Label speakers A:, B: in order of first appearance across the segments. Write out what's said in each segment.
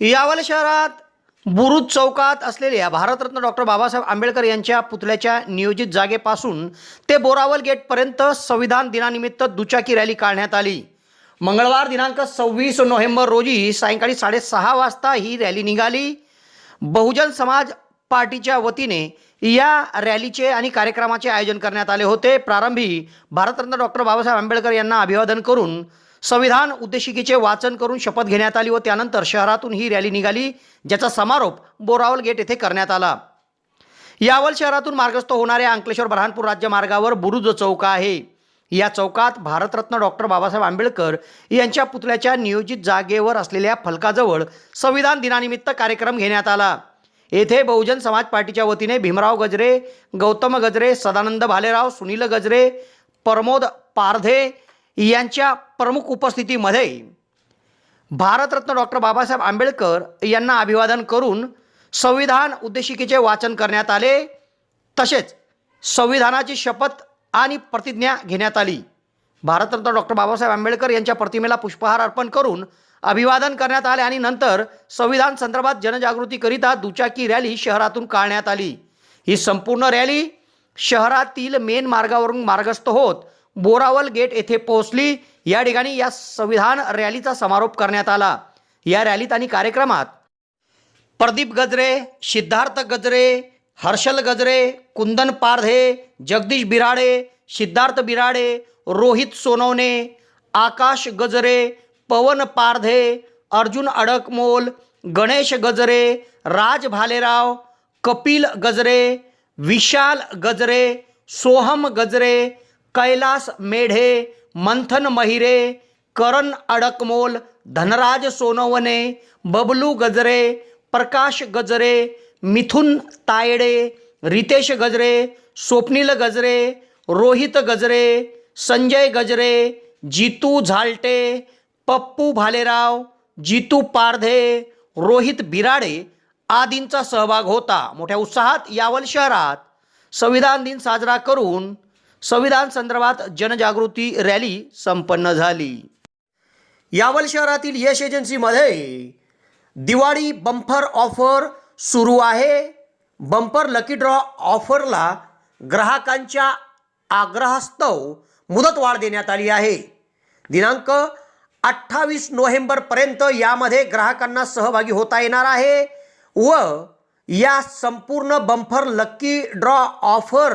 A: यावल शहरात बुरुज चौकात असलेल्या भारतरत्न डॉक्टर बाबासाहेब आंबेडकर यांच्या पुतळ्याच्या नियोजित जागेपासून ते बोरावल गेटपर्यंत संविधान दिनानिमित्त दुचाकी रॅली काढण्यात आली मंगळवार दिनांक सव्वीस नोव्हेंबर रोजी सायंकाळी साडेसहा वाजता ही रॅली निघाली बहुजन समाज पार्टीच्या वतीने या रॅलीचे आणि कार्यक्रमाचे आयोजन करण्यात आले होते प्रारंभी भारतरत्न डॉक्टर बाबासाहेब आंबेडकर यांना अभिवादन करून संविधान उद्देशिकेचे वाचन करून शपथ घेण्यात आली व त्यानंतर शहरातून ही रॅली निघाली ज्याचा समारोप बोरावल गेट येथे करण्यात आला यावल शहरातून मार्गस्थ होणाऱ्या अंकलेश्वर बऱ्हाणपूर राज्य मार्गावर बुरुज चौक आहे या चौकात भारतरत्न डॉक्टर बाबासाहेब आंबेडकर यांच्या पुतळ्याच्या नियोजित जागेवर असलेल्या फलकाजवळ संविधान दिनानिमित्त कार्यक्रम घेण्यात आला येथे बहुजन समाज पार्टीच्या वतीने भीमराव गजरे गौतम गजरे सदानंद भालेराव सुनील गजरे प्रमोद पारधे यांच्या प्रमुख उपस्थितीमध्ये भारतरत्न डॉक्टर बाबासाहेब आंबेडकर यांना अभिवादन करून संविधान उद्देशिकेचे वाचन करण्यात आले तसेच संविधानाची शपथ आणि प्रतिज्ञा घेण्यात आली भारतरत्न डॉक्टर बाबासाहेब आंबेडकर यांच्या प्रतिमेला पुष्पहार अर्पण करून अभिवादन करण्यात आले आणि नंतर संविधान संदर्भात जनजागृतीकरिता दुचाकी रॅली शहरातून काढण्यात आली ही संपूर्ण रॅली शहरातील मेन मार्गावरून मार्गस्थ होत बोरावल गेट येथे पोहोचली या ठिकाणी या संविधान रॅलीचा समारोप करण्यात आला या रॅलीत आणि कार्यक्रमात प्रदीप गजरे सिद्धार्थ गजरे हर्षल गजरे कुंदन पारधे जगदीश बिराडे सिद्धार्थ बिराडे रोहित सोनवणे आकाश गजरे पवन पारधे अर्जुन अडकमोल गणेश गजरे राज भालेराव कपिल गजरे विशाल गजरे सोहम गजरे कैलास मेढे मंथन महिरे करण अडकमोल धनराज सोनवने, बबलू गजरे प्रकाश गजरे मिथुन तायडे रितेश गजरे स्वप्नील गजरे रोहित गजरे संजय गजरे जितू झालटे पप्पू भालेराव जितू पारधे रोहित बिराडे आदींचा सहभाग होता मोठ्या उत्साहात यावल शहरात संविधान दिन साजरा करून संविधान संदर्भात जनजागृती रॅली संपन्न झाली यावल शहरातील यश एजन्सीमध्ये दिवाळी बंपर ऑफर सुरू आहे बंपर लकी ड्रॉ ऑफरला ग्राहकांच्या आग्रहास्तव मुदतवाढ देण्यात आली आहे दिनांक अठ्ठावीस नोव्हेंबरपर्यंत यामध्ये ग्राहकांना सहभागी होता येणार आहे व या संपूर्ण बंफर लकी ड्रॉ ऑफर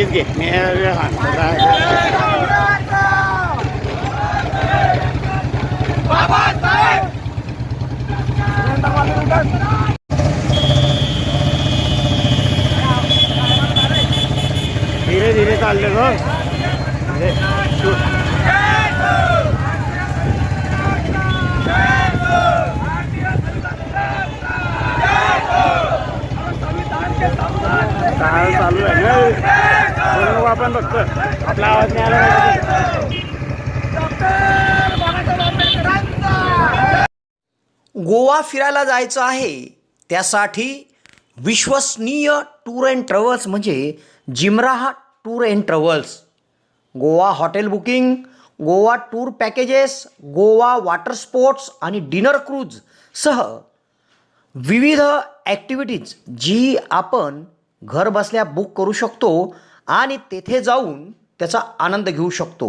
A: नक्कीच घे मी धीरे धीरे चालले गो आपला आवाज नाही गोवा फिरायला जायचं आहे त्यासाठी विश्वसनीय टूर अँड ट्रॅव्हल्स म्हणजे Jimrah tour and travels Goa hotel booking Goa tour packages Goa water sports आणि डिनर क्रूज सह विविध ॲक्टिव्हिटीज जी आपण घर बसल्या बुक करू शकतो आणि तेथे जाऊन त्याचा आनंद घेऊ शकतो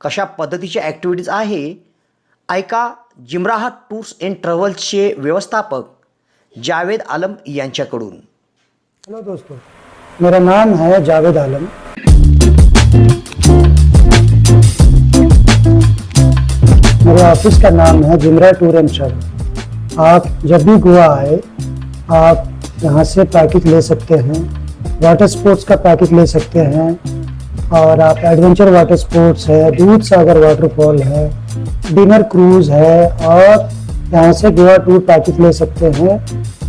A: कशा पद्धतीच्या ॲक्टिव्हिटीज आहे ऐका जिमराह टूर्स अँड ट्रॅव्हल्सचे व्यवस्थापक जावेद आलम यांच्याकडून
B: हॅलो दोस्तों मेरा नाम है जावेद आलम मेरे ऑफिस का नाम है जिमरा टूर एंड ट्रैवल आप जब भी गोवा आए आप यहाँ से पैकेज ले सकते हैं वाटर स्पोर्ट्स का पैकेट ले सकते हैं और आप एडवेंचर वाटर स्पोर्ट्स है दूध सागर वाटरफॉल है डिनर क्रूज है और यहाँ से गोवा टूर पैकेज ले सकते हैं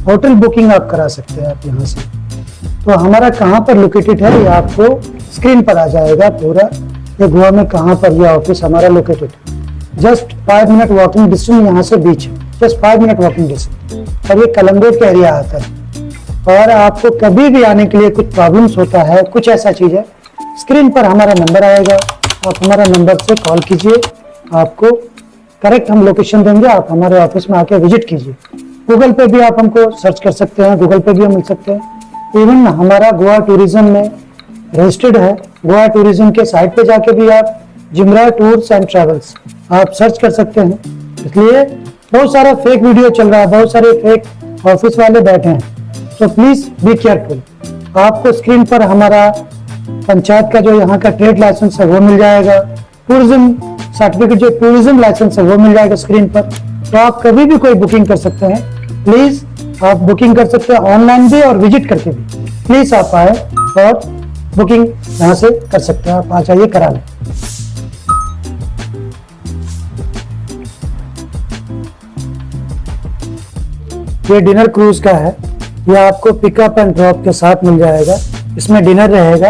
B: होटल बुकिंग आप करा सकते हैं आप यहाँ से तो हमारा कहाँ पर लोकेटेड है ये आपको स्क्रीन पर आ जाएगा पूरा ये गोवा में कहाँ पर यह ऑफिस हमारा लोकेटेड है just five minute walking distance यहाँ से बीच है just five minute walking distance और ये कलम्बेट के एरिया आता है और आपको कभी भी आने के लिए कुछ प्रॉब्लम्स होता है कुछ ऐसा चीज़ है स्क्रीन पर हमारा नंबर आएगा आप हमारा नंबर से कॉल कीजिए आपको करेक्ट हम लोकेशन देंगे आप हमारे ऑफिस में आके विजिट कीजिए गूगल पे भी आप हमको सर्च कर सकते हैं गूगल पे भी हम मिल सकते हैं इवन हमारा गोवा टूरिज्म में रजिस्टर्ड है गोवा टूरिज्म के साइट पे जाके भी आप जिमरा टूर्स एंड ट्रेवल्स आप सर्च कर सकते हैं इसलिए बहुत सारा फेक वीडियो चल रहा है बहुत सारे फेक ऑफिस वाले बैठे हैं तो प्लीज बी केयरफुल आपको स्क्रीन पर हमारा पंचायत का जो यहाँ का ट्रेड लाइसेंस है वो मिल जाएगा टूरिज्म सर्टिफिकेट जो टूरिज्म लाइसेंस है वो मिल जाएगा स्क्रीन पर तो आप कभी भी कोई बुकिंग कर सकते हैं प्लीज आप बुकिंग कर सकते हैं ऑनलाइन भी और विजिट करके भी प्लीज आप आए और बुकिंग यहाँ से कर सकते हैं आप आ जाइए करा लें ये डिनर क्रूज का है यह आपको पिकअप एंड ड्रॉप के साथ मिल जाएगा इसमें डिनर रहेगा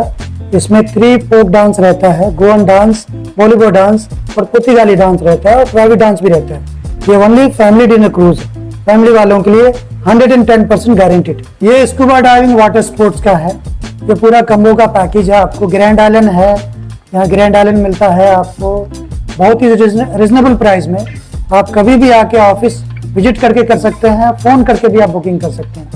B: इसमें थ्री फोक डांस रहता है गोवन डांस बॉलीवुड डांस और पुतिगाली डांस रहता है और प्राइवेट डांस भी रहता है ये only family dinner cruise family वालों के लिए 110 परसेंट गारंटेड ये स्कूबा डाइविंग वाटर स्पोर्ट्स का है ये पूरा कम्बो का पैकेज है आपको ग्रैंड आइलैंड है यहाँ ग्रैंड आइलैंड मिलता है आपको बहुत ही रिजनेबल प्राइस में आप कभी भी आके ऑफिस विजिट करके कर सकते हैं फ़ोन करके भी आप बुकिंग कर सकते हैं